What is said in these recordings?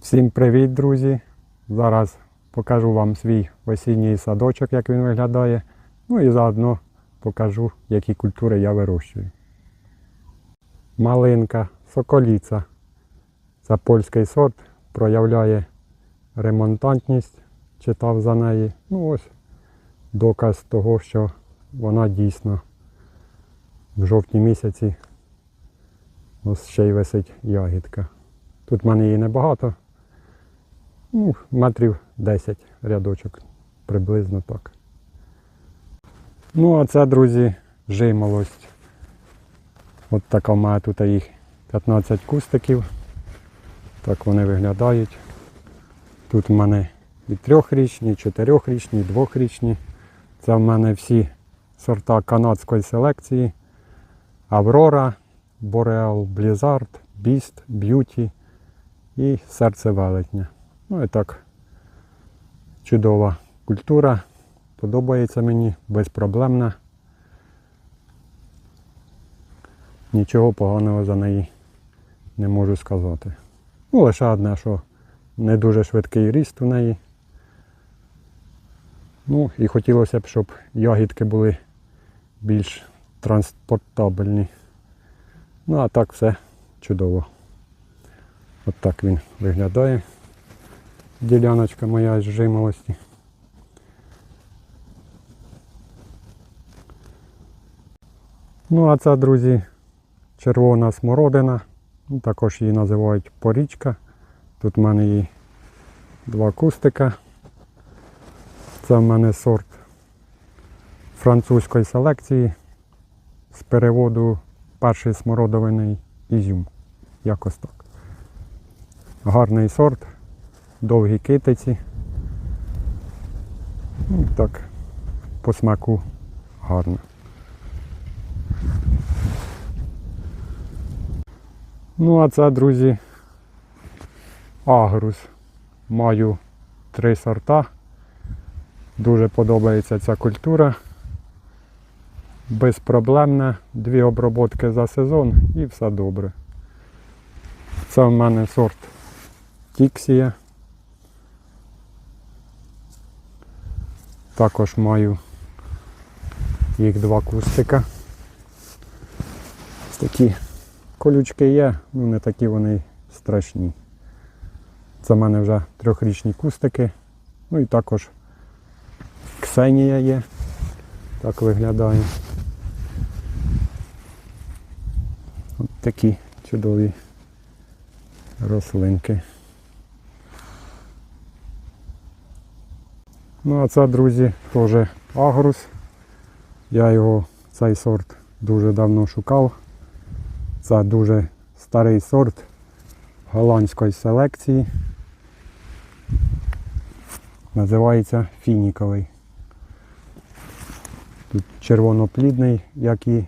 Всім привіт, друзі! Зараз покажу вам свій осінній садочок, як він виглядає. Ну і заодно покажу, які культури я вирощую. Малинка, соколіця. Це польський сорт, проявляє ремонтантність, читав за неї. Ну ось доказ того, що вона дійсно в жовтні місяці ось ще й висить ягідка. Тут в мене її небагато. Ну, метрів 10 рядочок, приблизно так. Ну, а це, друзі, жимолость. От така мене тут їх 15 кустиків. Так вони виглядають. Тут в мене і трьохрічні, і чотирьохрічні, і двохрічні. Це в мене всі сорта канадської селекції. Аврора, Boreal Blizzard, Beast, Beauty і серце велетня. Ну і так, чудова культура. Подобається мені, безпроблемна. Нічого поганого за неї не можу сказати. Ну, лише одне, що не дуже швидкий ріст у неї. Ну і хотілося б, щоб ягідки були більш транспортабельні. Ну а так все чудово. От так він виглядає. Діляночка моя з жимолості. Ну а це, друзі, червона смородина. Ну, також її називають порічка. Тут в мене її два кустика. Це в мене сорт французької селекції з переводу перший смородовиний ізюм. Якось так. Гарний сорт, довгі китиці. Ну, так, по смаку гарно. Ну, а це, друзі, агрус. Маю три сорта. Дуже подобається ця культура. Безпроблемна, дві оброботки за сезон і все добре. Це в мене сорт Тіксія. Також маю їх два кустика. Ось такі колючки є, ну не такі вони страшні. Це в мене вже трьохрічні кустики. Ну і також Ксенія є. Так виглядає. От такі чудові рослинки. Ну а це, друзі, теж агрус. Я його, цей сорт, дуже давно шукав. Це дуже старий сорт голландської селекції. Називається фініковий. Тут червоноплідний, як і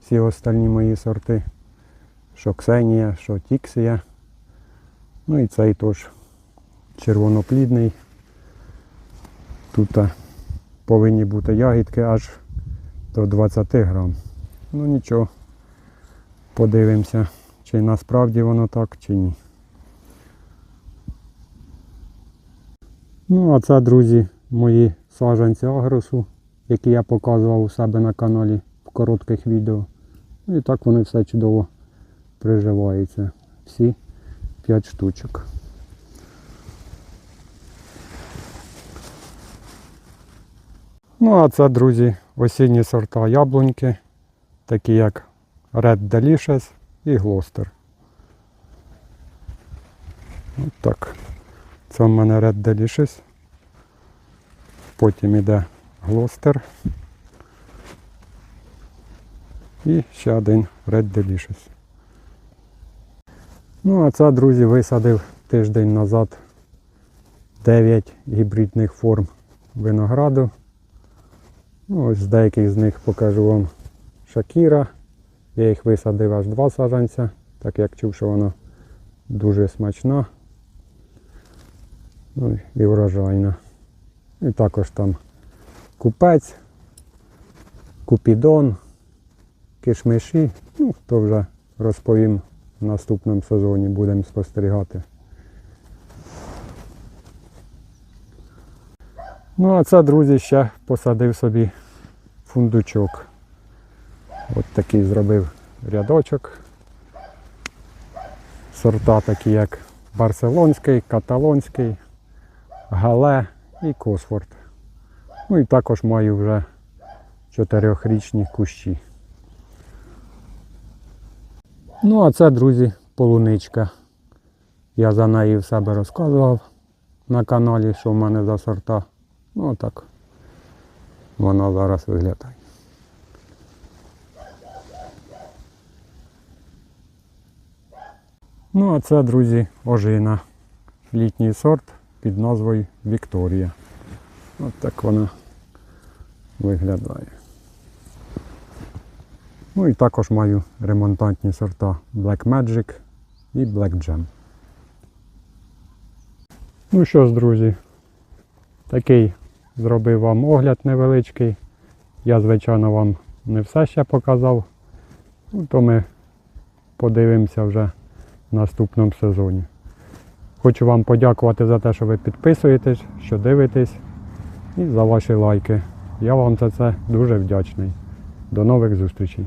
всі остальні мої сорти. Що Ксенія, що Тіксія. Ну і цей теж червоноплідний. Тут повинні бути ягідки аж до 20 грам. Ну нічого, подивимося, чи насправді воно так, чи ні. Ну, а це, друзі, мої саджанці агросу, які я показував у себе на каналі в коротких відео. Ну, І так вони все чудово приживаються. Всі 5 штучок. Ну, а це, друзі, осінні сорта яблуньки, такі як Red Delicious і Gloucester. От так. Це в мене Red Delicious. Потім іде Gloucester. І ще один Red Delicious. Ну, а це, друзі, висадив тиждень назад 9 гібридних форм винограду. Ну, ось деяких з них покажу вам Шакіра. Я їх висадив аж два саджанця, так як чув, що вона дуже смачна. Ну і врожайна. І також там купець, купідон, кишмиші. Ну, то вже розповім в наступному сезоні, будемо спостерігати. Ну, а це, друзі, ще посадив собі фундучок. От такий зробив рядочок. Сорта такі, як барселонський, каталонський, гале і косфорд. Ну і також маю вже чотирьохрічні кущі. Ну, а це, друзі, полуничка. Я за неї в себе розказував на каналі, що в мене за сорта. Ну так вона зараз виглядає. Ну, а це, друзі, ожина. Літній сорт під назвою Вікторія. От так вона виглядає. Ну і також маю ремонтантні сорта Black Magic і Black Jam. Ну що ж, друзі, такий зробив вам огляд невеличкий. Я, звичайно, вам не все ще показав. Ну, то ми подивимося вже в наступному сезоні. Хочу вам подякувати за те, що ви підписуєтесь, що дивитесь і за ваші лайки. Я вам за це дуже вдячний. До нових зустрічей.